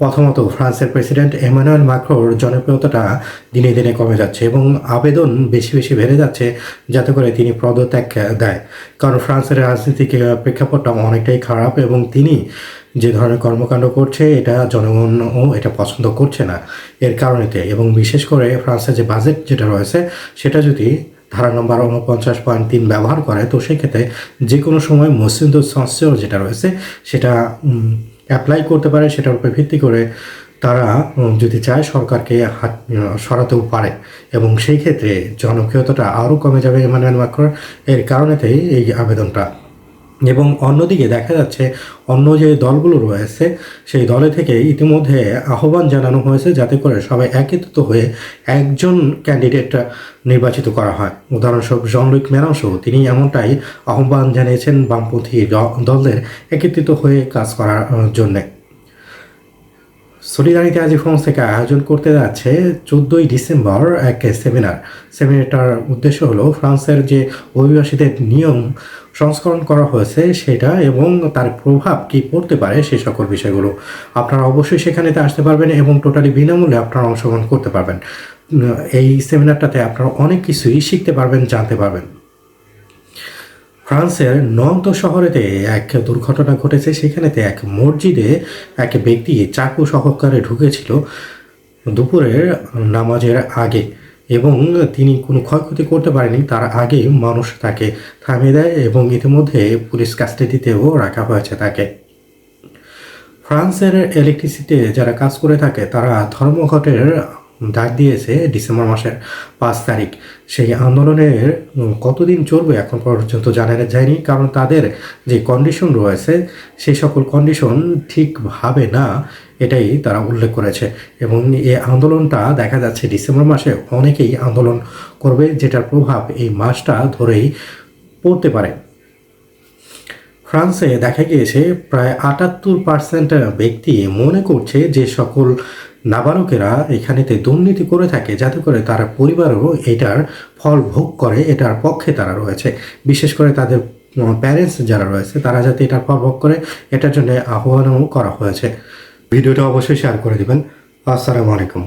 প্রথমত ফ্রান্সের president Emmanuel মাক্রোর জনপ্রিয়তাটা দিনে দিনে কমে যাচ্ছে এবং আবেদন বেশি বেশি বেড়ে যাচ্ছে, যাতে করে তিনি পদত্যাগ দেয়। কারণ ফ্রান্সের রাজনৈতিক প্রেক্ষাপটটা অনেকটাই খারাপ এবং তিনি যে ধরনের কর্মকাণ্ড করছে, এটা জনগণও এটা পছন্দ করছে না এর কারণেতে। এবং বিশেষ করে ফ্রান্সের যে বাজেট যেটা রয়েছে, সেটা যদি ধারা নম্বর উনপঞ্চাশ পয়েন্ট তিন ব্যবহার করে, তো সেক্ষেত্রে যে কোনো সময় মসজিদুল সংস্থা যেটা রয়েছে, সেটা অ্যাপ্লাই করতে পারে সেটার উপর ভিত্তি করে তারা যদি চায় সরকারকে হাত সরাতেও পারে এবং সেই ক্ষেত্রে জনপ্রিয়তাটা আরও কমে যাবে এমানুয়েল মাক্রোর এর কারণেতেই এই আবেদনটা এবং অন্যদিকে দেখা যাচ্ছে অন্য যে দলগুলো রয়েছে, সেই দলে থেকে ইতিমধ্যে আহ্বান জানানো হয়েছে যাতে করে সবাই একত্রিত হয়ে একজন ক্যান্ডিডেট নির্বাচিত করা হয়। উদাহরণস্বরূপ জনলুক মেরাংসও তিনি এমনটাই আহ্বান জানিয়েছেন বামপন্থী দলদের একত্রিত হয়ে কাজ করার জন্যে। সলিডারিটি আজি ফ্রান্স থেকে আয়োজন করতে যাচ্ছে চোদ্দোই ডিসেম্বর এক সেমিনার সেমিনারটার উদ্দেশ্য হলো ফ্রান্সের যে অভিবাসীদের নিয়ম সংস্করণ করা হয়েছে সেটা এবং তার প্রভাব কি পড়তে পারে সে সকল বিষয়গুলো আপনারা অবশ্যই সেখানেতে আসতে পারবেন এবং টোটালি বিনামূল্যে আপনারা অংশগ্রহণ করতে পারবেন। এই সেমিনারটাতে আপনারা অনেক কিছুই শিখতে পারবেন, জানতে পারবেন। ফ্রান্সের নন্ত শহরেতে এক দুর্ঘটনা ঘটেছে, সেখানেতে এক মসজিদে এক ব্যক্তি চাকু সহকারে ঢুকেছিল দুপুরের নামাজের আগে। এবং তিনি কোনো ক্ষয়ক্ষতি করতে পারেনি, তার আগে মানুষ তাকে থামিয়ে দেয় এবং ইতিমধ্যে পুলিশ কাস্টাডিতেও রাখা হয়েছে তাকে। ফ্রান্সের ইলেকট্রিসিটি যারা কাজ করে থাকে, তারা ধর্মঘটের ডাক দিয়েছে ডিসেম্বর মাসের পাঁচ তারিখ। সেই আন্দোলনের কতদিন চলবে এখন পর্যন্ত জানা যায়নি, কারণ তাদের যে কন্ডিশন রয়েছে, সেই সকল কন্ডিশন ঠিকভাবে না, এটাই তারা উল্লেখ করেছে। এবং এই আন্দোলনটা দেখা যাচ্ছে ডিসেম্বর মাসে অনেকেই আন্দোলন করবে, যেটার প্রভাব এই মাসটা ধরেই পড়তে পারে। ফ্রান্সে দেখা গিয়েছে, প্রায় আটাত্তর পার্সেন্ট ব্যক্তি মনে করছে যে সকল নাবালকেরা এখানেতে দুর্নীতি করে থাকে যাতে করে তারা পরিবারও এটার ফল ভোগ করে, এটার পক্ষে তারা রয়েছে। বিশেষ করে তাদের প্যারেন্টস যারা রয়েছে, তারা যাতে এটার ফল ভোগ করে, এটার জন্য আহ্বানও করা হয়েছে। ভিডিওটা অবশ্যই শেয়ার করে দেবেন। আসসালামু আলাইকুম।